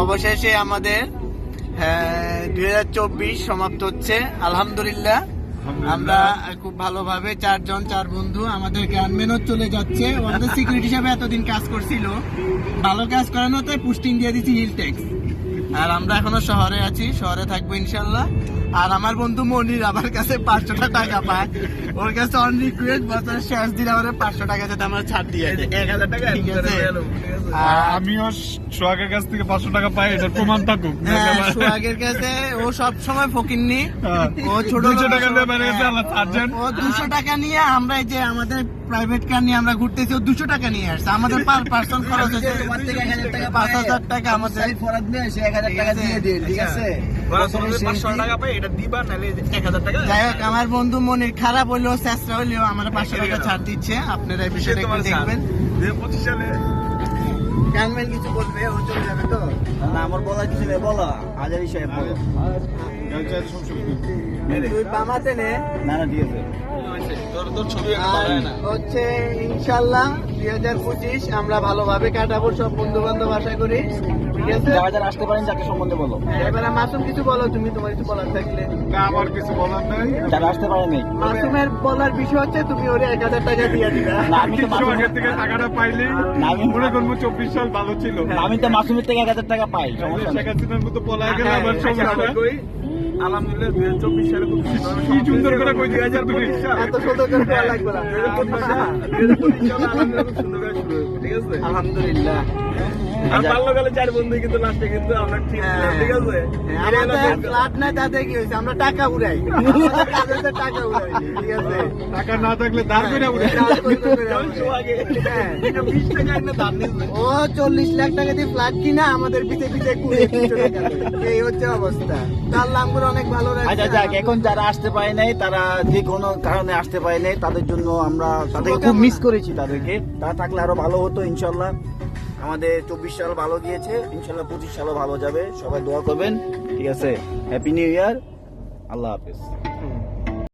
অবশেষে আমাদের দুই হাজার চব্বিশ সমাপ্ত হচ্ছে। আলহামদুলিল্লাহ। আমরা খুব ভালোভাবে চারজন চার বন্ধু আমাদের গানম্যানও চলে যাচ্ছে। আমাদের সিকিউরিটি হিসাবে এতদিন কাজ করছিল। ভালো কাজ করানোতে পুস্টিং দিয়ে দিচ্ছি হিলটেক্স আর আমরা এখনও শহরে আছি শহরে থাকব ইনশাল্লাহ আর আমার বন্ধু মনির আমার কাছে পাঁচশো টাকা পায়। ওর কাছে অন রিকোয়েস্ট বছরের শেষ দিন আমাদের পাঁচশো টাকা যাতে আমরা ছাড় দিয়ে দেয়। এক হাজার টাকা ঠিক আছে? আমিও সোহাগের কাছ থেকে পাঁচশো টাকা পাই এটার প্রমাণ থাকুক। হ্যাঁ, সোহাগের কাছে ও সব সময় ফকিরনি হ্যাঁ। ও ছোট দুইশো টাকা দিয়ে বেড়ে গেছে আল্লাহ চারজন ও দুশো টাকা নিয়ে আমরা এই যে আমাদের প্রাইভেট কার নিয়ে আমরা ঘুরতেছি ও দুশো টাকা নিয়ে আসছে। আমাদের পার পার্সন খরচ হচ্ছে পাঁচ হাজার টাকা আমাদের। ফরাদ নিয়ে এসে এক হাজার টাকা দিয়ে দিন ঠিক আছে? হোক আমার বন্ধু মনির খারাপ হইলেও চেষ্টা হইলেও আমার পাঁচশো টাকা ছাড় দিচ্ছে। আপনারা এই বিষয়টা একটু দেখবেন। পঁচিশ সালে গানম্যান কিছু বলবে ও চলে যাবে তো? না আমার বলার কিছু নেই বলো। হাজারি সাহেব বলো। তুই নে না। না ঠিক আছে। হচ্ছে ইনশাল্লাহ দুই হাজার পঁচিশ আমরা ভালোভাবে কাটাবো সব বন্ধু বান্ধব আশা করি। যারা যারা আসতে পারেন যাকে সম্বন্ধে বলো। এবারে মাসুম কিছু বলো তুমি তোমার কিছু বলার থাকলে। না আমার কিছু বলার নাই। যারা আসতে পারেন মাসুমের বলার বিষয় হচ্ছে তুমি ওরে এক হাজার টাকা দিয়ে দিবা। আমি তো মাসুম থেকে টাকাটা পাইলে। আমি- মনে করব চব্বিশ সাল ভালো ছিল। আমি তো মাসুমের থেকে এক হাজার টাকা পাই সমস্যা শেখ হাসিনার মতো পলায় গেলে আবার সমস্যা। আলহামদুলিল্লাহ দুই হাজার চব্বিশ সালে খুব কি সুন্দর করে কই দিয়েছে তুমি এত সুন্দর করে দেওয়া লাগবে না। ঠিক আছে? আলহামদুলিল্লাহ। আর বাল্যকালে চার বন্ধু কিন্তু লাস্টে কিন্তু আমরা ঠিক ঠিক আছে? হ্যাঁ, আমাদের ফ্ল্যাট নাই তাতে কি হয়েছে? আমরা টাকা উড়াই। কাজেতে টাকা উড়াই ঠিক আছে? টাকা না থাকলে করে হ্যাঁ। ও চল্লিশ লাখ টাকা দিয়ে ফ্ল্যাট কিনা আমাদের পিছে পিছে। এই হচ্ছে অবস্থা। তার লাম্বর অনেক ভালো আচ্ছা যাক এখন যারা আসতে পারে নাই তারা যে কোনো কারণে আসতে পারে নাই তাদের জন্য আমরা তাদেরকে খুব মিস করেছি তাদেরকে। তারা থাকলে আরও ভালো হতো ইনশাল্লাহ। আমাদের চব্বিশ সাল ভালো গিয়েছে ইনশাল্লাহ পঁচিশ সালও ভালো যাবে। সবাই দোয়া করবেন। ঠিক আছে হ্যাপি নিউ ইয়ার আল্লাহ হাফেজ।